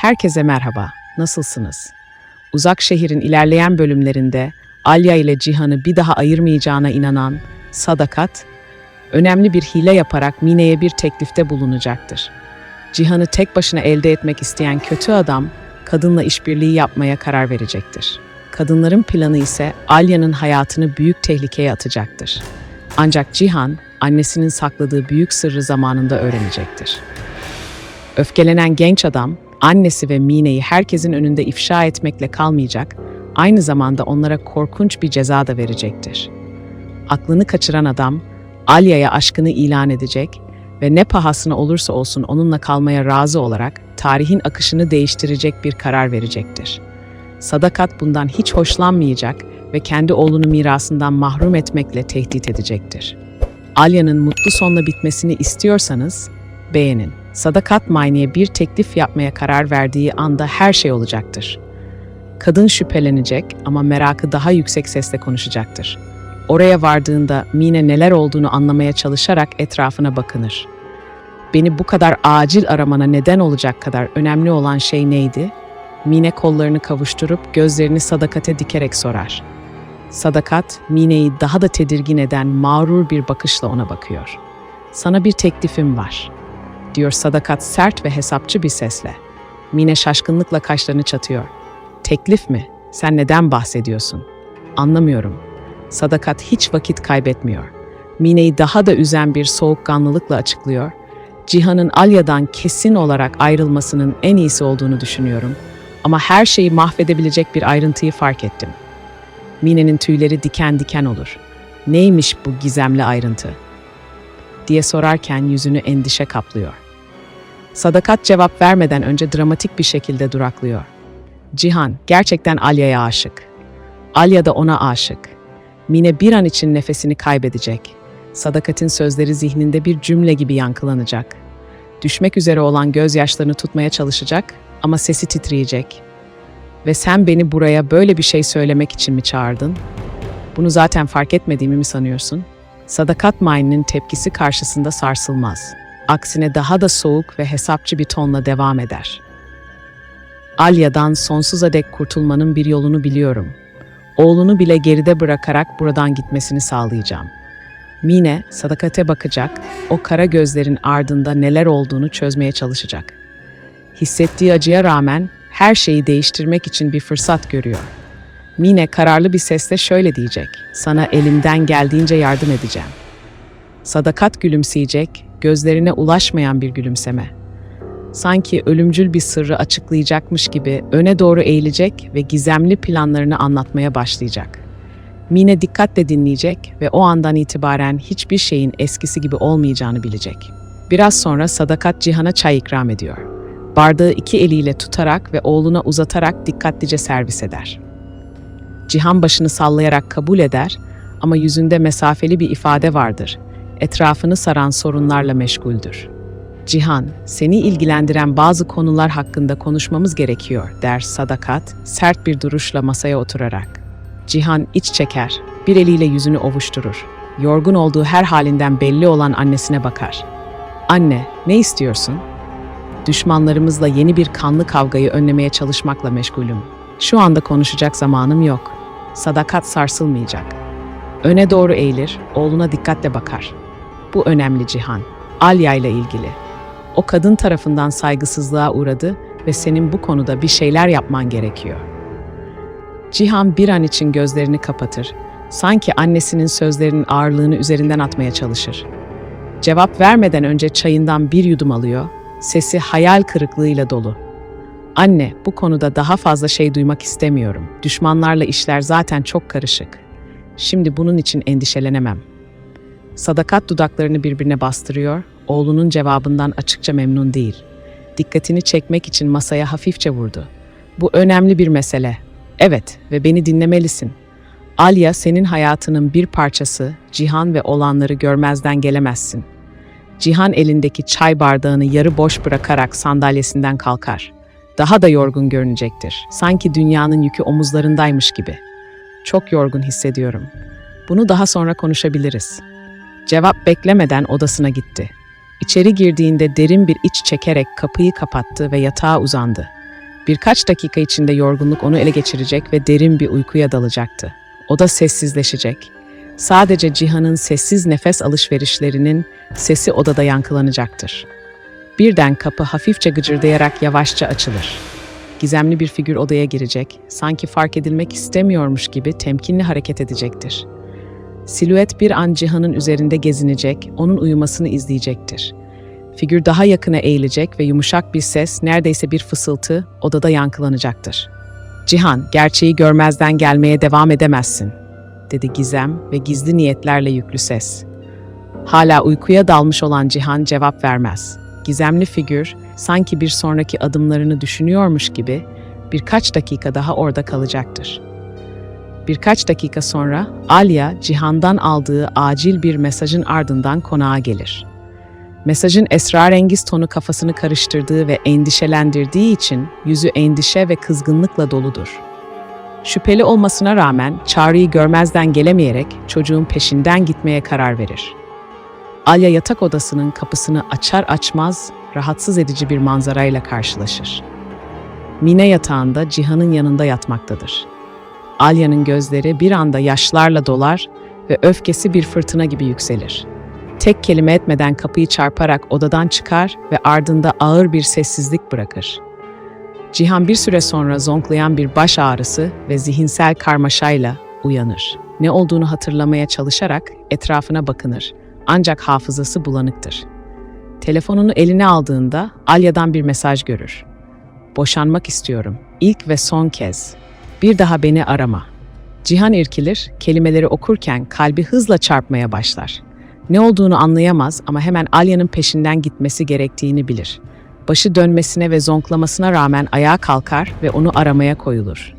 Herkese merhaba, nasılsınız? Uzak şehrin ilerleyen bölümlerinde Alya ile Cihan'ı bir daha ayırmayacağına inanan Sadakat, önemli bir hile yaparak Mine'ye bir teklifte bulunacaktır. Cihan'ı tek başına elde etmek isteyen kötü adam, kadınla işbirliği yapmaya karar verecektir. Kadınların planı ise Alya'nın hayatını büyük tehlikeye atacaktır. Ancak Cihan, annesinin sakladığı büyük sırrı zamanında öğrenecektir. Öfkelenen genç adam, annesi ve Mine'yi herkesin önünde ifşa etmekle kalmayacak, aynı zamanda onlara korkunç bir ceza da verecektir. Aklını kaçıran adam, Alya'ya aşkını ilan edecek ve ne pahasına olursa olsun onunla kalmaya razı olarak tarihin akışını değiştirecek bir karar verecektir. Sadakat bundan hiç hoşlanmayacak ve kendi oğlunu mirasından mahrum etmekle tehdit edecektir. Alya'nın mutlu sonla bitmesini istiyorsanız beğenin. Sadakat Mayne'ye bir teklif yapmaya karar verdiği anda her şey olacaktır. Kadın şüphelenecek ama merakı daha yüksek sesle konuşacaktır. Oraya vardığında Mine neler olduğunu anlamaya çalışarak etrafına bakınır. Beni bu kadar acil aramana neden olacak kadar önemli olan şey neydi? Mine kollarını kavuşturup gözlerini Sadakat'e dikerek sorar. Sadakat, Mine'yi daha da tedirgin eden mağrur bir bakışla ona bakıyor. Sana bir teklifim var, diyor Sadakat sert ve hesapçı bir sesle. Mine şaşkınlıkla kaşlarını çatıyor. Teklif mi? Sen neden bahsediyorsun? Anlamıyorum. Sadakat hiç vakit kaybetmiyor. Mine'yi daha da üzen bir soğukkanlılıkla açıklıyor. Cihan'ın Alya'dan kesin olarak ayrılmasının en iyisi olduğunu düşünüyorum. Ama her şeyi mahvedebilecek bir ayrıntıyı fark ettim. Mine'nin tüyleri diken diken olur. Neymiş bu gizemli ayrıntı? Diye sorarken yüzünü endişe kaplıyor. Sadakat cevap vermeden önce dramatik bir şekilde duraklıyor. Cihan gerçekten Alya'ya aşık. Alya da ona aşık. Mine bir an için nefesini kaybedecek. Sadakat'in sözleri zihninde bir cümle gibi yankılanacak. Düşmek üzere olan gözyaşlarını tutmaya çalışacak ama sesi titreyecek. Ve sen beni buraya böyle bir şey söylemek için mi çağırdın? Bunu zaten fark etmediğimi mi sanıyorsun? Sadakat Mine'nin tepkisi karşısında sarsılmaz. Aksine daha da soğuk ve hesapçı bir tonla devam eder. Alya'dan sonsuza dek kurtulmanın bir yolunu biliyorum. Oğlunu bile geride bırakarak buradan gitmesini sağlayacağım. Mine sadakate bakacak, o kara gözlerin ardında neler olduğunu çözmeye çalışacak. Hissettiği acıya rağmen her şeyi değiştirmek için bir fırsat görüyor. Mine kararlı bir sesle şöyle diyecek, sana elimden geldiğince yardım edeceğim. Sadakat gülümseyecek, gözlerine ulaşmayan bir gülümseme. Sanki ölümcül bir sırrı açıklayacakmış gibi öne doğru eğilecek ve gizemli planlarını anlatmaya başlayacak. Mine dikkatle dinleyecek ve o andan itibaren hiçbir şeyin eskisi gibi olmayacağını bilecek. Biraz sonra Sadakat Cihan'a çay ikram ediyor. Bardağı iki eliyle tutarak ve oğluna uzatarak dikkatlice servis eder. Cihan başını sallayarak kabul eder ama yüzünde mesafeli bir ifade vardır. Etrafını saran sorunlarla meşguldür. Cihan, seni ilgilendiren bazı konular hakkında konuşmamız gerekiyor, der Sadakat, sert bir duruşla masaya oturarak. Cihan iç çeker, bir eliyle yüzünü ovuşturur. Yorgun olduğu her halinden belli olan annesine bakar. Anne, ne istiyorsun? Düşmanlarımızla yeni bir kanlı kavgayı önlemeye çalışmakla meşgulüm. Şu anda konuşacak zamanım yok. Sadakat sarsılmayacak. Öne doğru eğilir, oğluna dikkatle bakar. Bu önemli Cihan. Alya ile ilgili. O kadın tarafından saygısızlığa uğradı ve senin bu konuda bir şeyler yapman gerekiyor. Cihan bir an için gözlerini kapatır. Sanki annesinin sözlerinin ağırlığını üzerinden atmaya çalışır. Cevap vermeden önce çayından bir yudum alıyor. Sesi hayal kırıklığıyla dolu. Anne, bu konuda daha fazla şey duymak istemiyorum. Düşmanlarla işler zaten çok karışık. Şimdi bunun için endişelenemem. Sadakat dudaklarını birbirine bastırıyor, oğlunun cevabından açıkça memnun değil. Dikkatini çekmek için masaya hafifçe vurdu. Bu önemli bir mesele. Evet ve beni dinlemelisin. Alya senin hayatının bir parçası, Cihan ve olanları görmezden gelemezsin. Cihan elindeki çay bardağını yarı boş bırakarak sandalyesinden kalkar. Daha da yorgun görünecektir. Sanki dünyanın yükü omuzlarındaymış gibi. Çok yorgun hissediyorum. Bunu daha sonra konuşabiliriz. Cevap beklemeden odasına gitti. İçeri girdiğinde derin bir iç çekerek kapıyı kapattı ve yatağa uzandı. Birkaç dakika içinde yorgunluk onu ele geçirecek ve derin bir uykuya dalacaktı. O da sessizleşecek. Sadece Cihan'ın sessiz nefes alışverişlerinin sesi odada yankılanacaktır. Birden kapı hafifçe gıcırdayarak yavaşça açılır. Gizemli bir figür odaya girecek, sanki fark edilmek istemiyormuş gibi temkinli hareket edecektir. Silüet bir an Cihan'ın üzerinde gezinecek, onun uyumasını izleyecektir. Figür daha yakına eğilecek ve yumuşak bir ses, neredeyse bir fısıltı odada yankılanacaktır. Cihan, gerçeği görmezden gelmeye devam edemezsin, dedi Gizem ve gizli niyetlerle yüklü ses. Hala uykuya dalmış olan Cihan cevap vermez. Gizemli figür, sanki bir sonraki adımlarını düşünüyormuş gibi birkaç dakika daha orada kalacaktır. Birkaç dakika sonra Alya, Cihan'dan aldığı acil bir mesajın ardından konağa gelir. Mesajın esrarengiz tonu kafasını karıştırdığı ve endişelendirdiği için yüzü endişe ve kızgınlıkla doludur. Şüpheli olmasına rağmen çağrıyı görmezden gelemeyerek çocuğun peşinden gitmeye karar verir. Alya yatak odasının kapısını açar açmaz rahatsız edici bir manzarayla karşılaşır. Mine yatağında Cihan'ın yanında yatmaktadır. Alya'nın gözleri bir anda yaşlarla dolar ve öfkesi bir fırtına gibi yükselir. Tek kelime etmeden kapıyı çarparak odadan çıkar ve ardında ağır bir sessizlik bırakır. Cihan bir süre sonra zonklayan bir baş ağrısı ve zihinsel karmaşayla uyanır. Ne olduğunu hatırlamaya çalışarak etrafına bakınır. Ancak hafızası bulanıktır. Telefonunu eline aldığında Alya'dan bir mesaj görür. Boşanmak istiyorum. İlk ve son kez. Bir daha beni arama. Cihan irkilir, kelimeleri okurken kalbi hızla çarpmaya başlar. Ne olduğunu anlayamaz ama hemen Alya'nın peşinden gitmesi gerektiğini bilir. Başı dönmesine ve zonklamasına rağmen ayağa kalkar ve onu aramaya koyulur.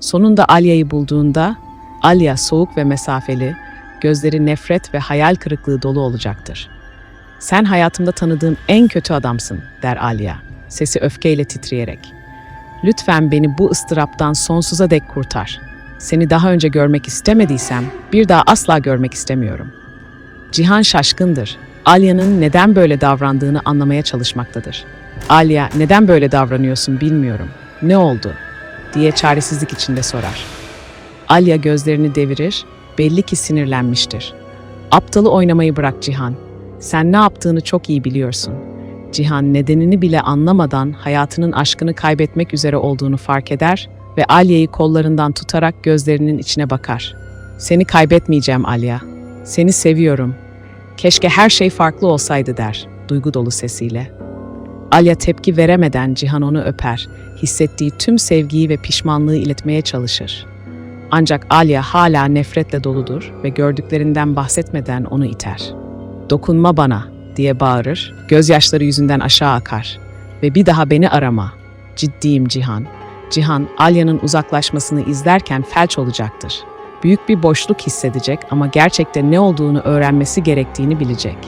Sonunda Alya'yı bulduğunda Alya soğuk ve mesafeli, gözleri nefret ve hayal kırıklığı dolu olacaktır. Sen hayatımda tanıdığım en kötü adamsın, der Alya, sesi öfkeyle titreyerek. Lütfen beni bu ıstıraptan sonsuza dek kurtar. Seni daha önce görmek istemediysem bir daha asla görmek istemiyorum. Cihan şaşkındır. Alya'nın neden böyle davrandığını anlamaya çalışmaktadır. Alya, neden böyle davranıyorsun bilmiyorum. Ne oldu? diye çaresizlik içinde sorar. Alya gözlerini devirir, belli ki sinirlenmiştir. Aptalı oynamayı bırak Cihan. Sen ne yaptığını çok iyi biliyorsun. Cihan nedenini bile anlamadan hayatının aşkını kaybetmek üzere olduğunu fark eder ve Alya'yı kollarından tutarak gözlerinin içine bakar. Seni kaybetmeyeceğim Alya. Seni seviyorum. Keşke her şey farklı olsaydı der duygu dolu sesiyle. Alya tepki veremeden Cihan onu öper, hissettiği tüm sevgiyi ve pişmanlığı iletmeye çalışır. Ancak Alya hala nefretle doludur ve gördüklerinden bahsetmeden onu iter. Dokunma bana diye bağırır, gözyaşları yüzünden aşağı akar. Ve bir daha beni arama. Ciddiyim Cihan. Cihan, Alya'nın uzaklaşmasını izlerken felç olacaktır. Büyük bir boşluk hissedecek ama gerçekte ne olduğunu öğrenmesi gerektiğini bilecek.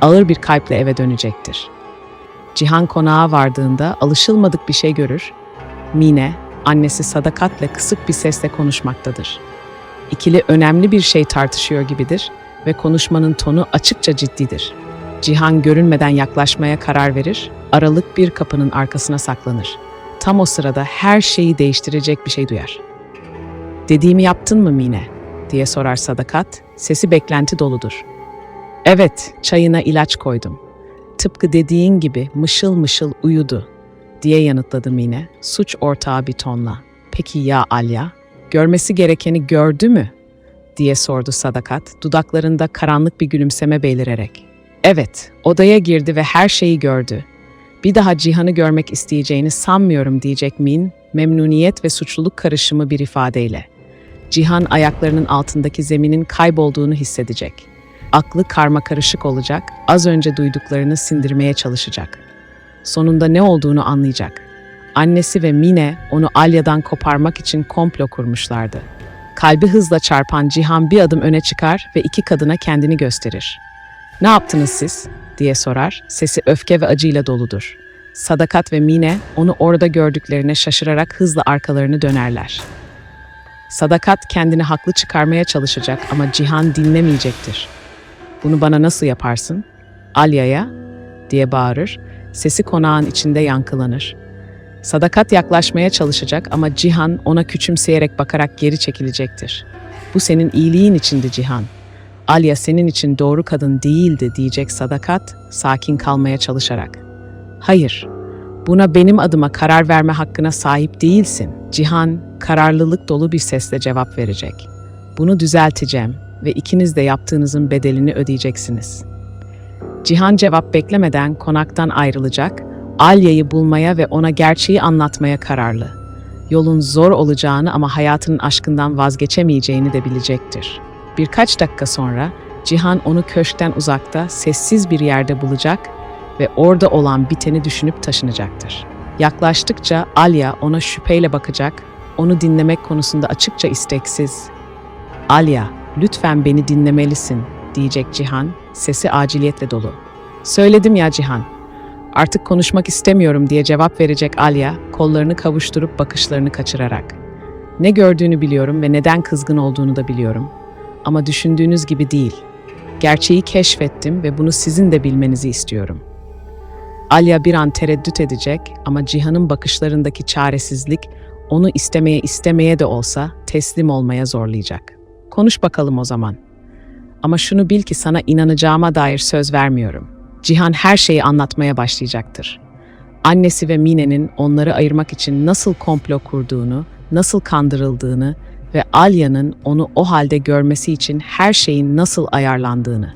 Ağır bir kalple eve dönecektir. Cihan konağa vardığında alışılmadık bir şey görür. Mine, annesi sadakatle kısık bir sesle konuşmaktadır. İkili önemli bir şey tartışıyor gibidir ve konuşmanın tonu açıkça ciddidir. Cihan görünmeden yaklaşmaya karar verir, aralık bir kapının arkasına saklanır. Tam o sırada her şeyi değiştirecek bir şey duyar. Dediğimi yaptın mı Mine? diye sorar Sadakat, sesi beklenti doludur. Evet, çayına ilaç koydum. Tıpkı dediğin gibi mışıl mışıl uyudu, diye yanıtladı Mine, suç ortağı bir tonla. Peki ya Alya? Görmesi gerekeni gördü mü? diye sordu Sadakat, dudaklarında karanlık bir gülümseme belirerek. Evet, odaya girdi ve her şeyi gördü. Bir daha Cihan'ı görmek isteyeceğini sanmıyorum diyecek Min, memnuniyet ve suçluluk karışımı bir ifadeyle. Cihan ayaklarının altındaki zeminin kaybolduğunu hissedecek. Aklı karma karışık olacak, az önce duyduklarını sindirmeye çalışacak. Sonunda ne olduğunu anlayacak. Annesi ve Mine onu Alya'dan koparmak için komplo kurmuşlardı. Kalbi hızla çarpan Cihan bir adım öne çıkar ve iki kadına kendini gösterir. Ne yaptınız siz? diye sorar. Sesi öfke ve acıyla doludur. Sadakat ve Mine onu orada gördüklerine şaşırarak hızla arkalarını dönerler. Sadakat kendini haklı çıkarmaya çalışacak ama Cihan dinlemeyecektir. Bunu bana nasıl yaparsın? Alya'ya diye bağırır. Sesi konağın içinde yankılanır. Sadakat yaklaşmaya çalışacak ama Cihan ona küçümseyerek bakarak geri çekilecektir. Bu senin iyiliğin içindi Cihan. Alya senin için doğru kadın değildi diyecek Sadakat sakin kalmaya çalışarak. Hayır, buna benim adıma karar verme hakkına sahip değilsin. Cihan kararlılık dolu bir sesle cevap verecek. Bunu düzelteceğim ve ikiniz de yaptığınızın bedelini ödeyeceksiniz. Cihan cevap beklemeden konaktan ayrılacak, Alya'yı bulmaya ve ona gerçeği anlatmaya kararlı. Yolun zor olacağını ama hayatının aşkından vazgeçemeyeceğini de bilecektir. Birkaç dakika sonra Cihan onu köşkten uzakta, sessiz bir yerde bulacak ve orada olan biteni düşünüp taşınacaktır. Yaklaştıkça Alya ona şüpheyle bakacak, onu dinlemek konusunda açıkça isteksiz. Alya, lütfen beni dinlemelisin, diyecek Cihan, sesi aciliyetle dolu. Söyledim ya Cihan, artık konuşmak istemiyorum diye cevap verecek Alya, kollarını kavuşturup bakışlarını kaçırarak. Ne gördüğünü biliyorum ve neden kızgın olduğunu da biliyorum. Ama düşündüğünüz gibi değil. Gerçeği keşfettim ve bunu sizin de bilmenizi istiyorum. Alya bir an tereddüt edecek ama Cihan'ın bakışlarındaki çaresizlik onu istemeye istemeye de olsa teslim olmaya zorlayacak. Konuş bakalım o zaman. Ama şunu bil ki sana inanacağıma dair söz vermiyorum. Cihan her şeyi anlatmaya başlayacaktır. Annesi ve Mine'nin onları ayırmak için nasıl komplo kurduğunu, nasıl kandırıldığını ve Alya'nın onu o halde görmesi için her şeyin nasıl ayarlandığını.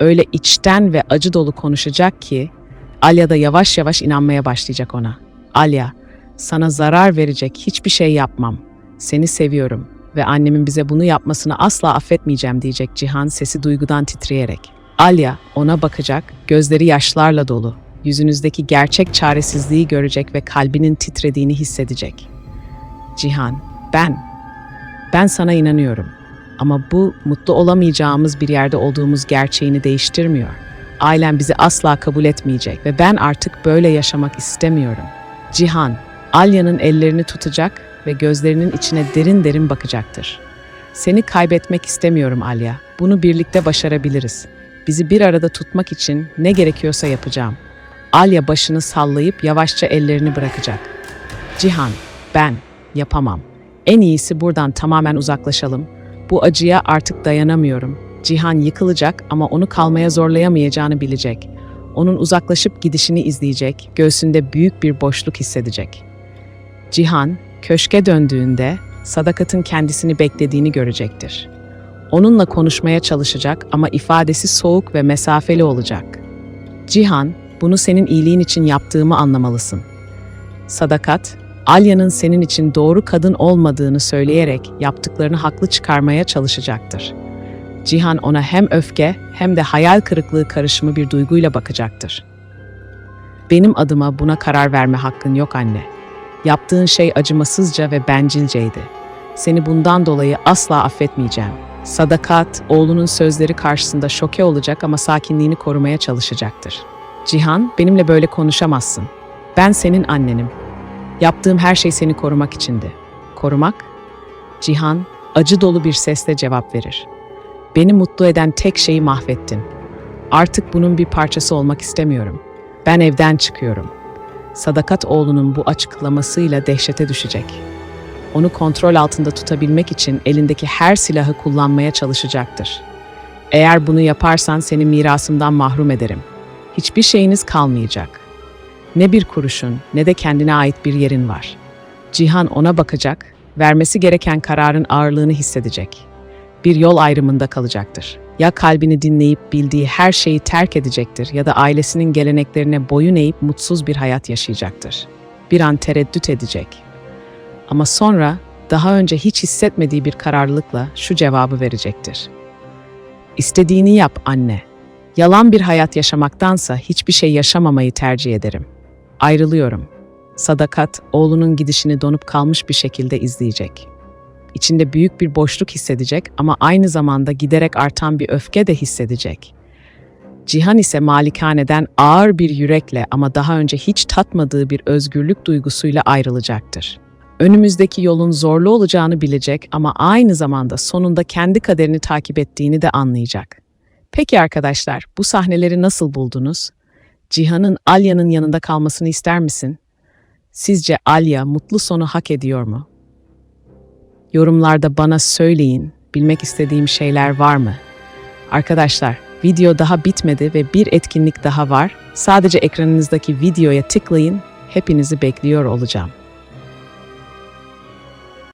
Öyle içten ve acı dolu konuşacak ki Alya da yavaş yavaş inanmaya başlayacak ona. Alya, sana zarar verecek hiçbir şey yapmam. Seni seviyorum ve annemin bize bunu yapmasını asla affetmeyeceğim diyecek Cihan sesi duygudan titreyerek. Alya ona bakacak, gözleri yaşlarla dolu. Yüzünüzdeki gerçek çaresizliği görecek ve kalbinin titrediğini hissedecek. Cihan, ben. Ben sana inanıyorum. Ama bu mutlu olamayacağımız bir yerde olduğumuz gerçeğini değiştirmiyor. Ailem bizi asla kabul etmeyecek ve ben artık böyle yaşamak istemiyorum. Cihan, Alya'nın ellerini tutacak ve gözlerinin içine derin derin bakacaktır. Seni kaybetmek istemiyorum Alya. Bunu birlikte başarabiliriz. Bizi bir arada tutmak için ne gerekiyorsa yapacağım. Alya başını sallayıp yavaşça ellerini bırakacak. Cihan, ben yapamam. En iyisi buradan tamamen uzaklaşalım. Bu acıya artık dayanamıyorum. Cihan yıkılacak ama onu kalmaya zorlayamayacağını bilecek. Onun uzaklaşıp gidişini izleyecek, göğsünde büyük bir boşluk hissedecek. Cihan, köşke döndüğünde Sadakat'ın kendisini beklediğini görecektir. Onunla konuşmaya çalışacak ama ifadesi soğuk ve mesafeli olacak. Cihan, bunu senin iyiliğin için yaptığımı anlamalısın. Sadakat, Alya'nın senin için doğru kadın olmadığını söyleyerek yaptıklarını haklı çıkarmaya çalışacaktır. Cihan ona hem öfke hem de hayal kırıklığı karışımı bir duyguyla bakacaktır. Benim adıma buna karar verme hakkın yok anne. Yaptığın şey acımasızca ve bencilceydi. Seni bundan dolayı asla affetmeyeceğim. Sadakat, oğlunun sözleri karşısında şoke olacak ama sakinliğini korumaya çalışacaktır. Cihan, benimle böyle konuşamazsın. Ben senin annenim. Yaptığım her şey seni korumak içindi. Korumak? Cihan, acı dolu bir sesle cevap verir. Beni mutlu eden tek şeyi mahvettin. Artık bunun bir parçası olmak istemiyorum. Ben evden çıkıyorum. Sadakat oğlunun bu açıklamasıyla dehşete düşecek. Onu kontrol altında tutabilmek için elindeki her silahı kullanmaya çalışacaktır. Eğer bunu yaparsan seni mirasımdan mahrum ederim. Hiçbir şeyiniz kalmayacak. Ne bir kuruşun ne de kendine ait bir yerin var. Cihan ona bakacak, vermesi gereken kararın ağırlığını hissedecek. Bir yol ayrımında kalacaktır. Ya kalbini dinleyip bildiği her şeyi terk edecektir ya da ailesinin geleneklerine boyun eğip mutsuz bir hayat yaşayacaktır. Bir an tereddüt edecek. Ama sonra daha önce hiç hissetmediği bir kararlılıkla şu cevabı verecektir. İstediğini yap anne. Yalan bir hayat yaşamaktansa hiçbir şey yaşamamayı tercih ederim. Ayrılıyorum. Sadakat oğlunun gidişini donup kalmış bir şekilde izleyecek. İçinde büyük bir boşluk hissedecek ama aynı zamanda giderek artan bir öfke de hissedecek. Cihan ise malikaneden ağır bir yürekle ama daha önce hiç tatmadığı bir özgürlük duygusuyla ayrılacaktır. Önümüzdeki yolun zorlu olacağını bilecek ama aynı zamanda sonunda kendi kaderini takip ettiğini de anlayacak. Peki arkadaşlar, bu sahneleri nasıl buldunuz? Cihan'ın Alya'nın yanında kalmasını ister misin? Sizce Alya mutlu sonu hak ediyor mu? Yorumlarda bana söyleyin, bilmek istediğim şeyler var mı? Arkadaşlar, video daha bitmedi ve bir etkinlik daha var. Sadece ekranınızdaki videoya tıklayın, hepinizi bekliyor olacağım.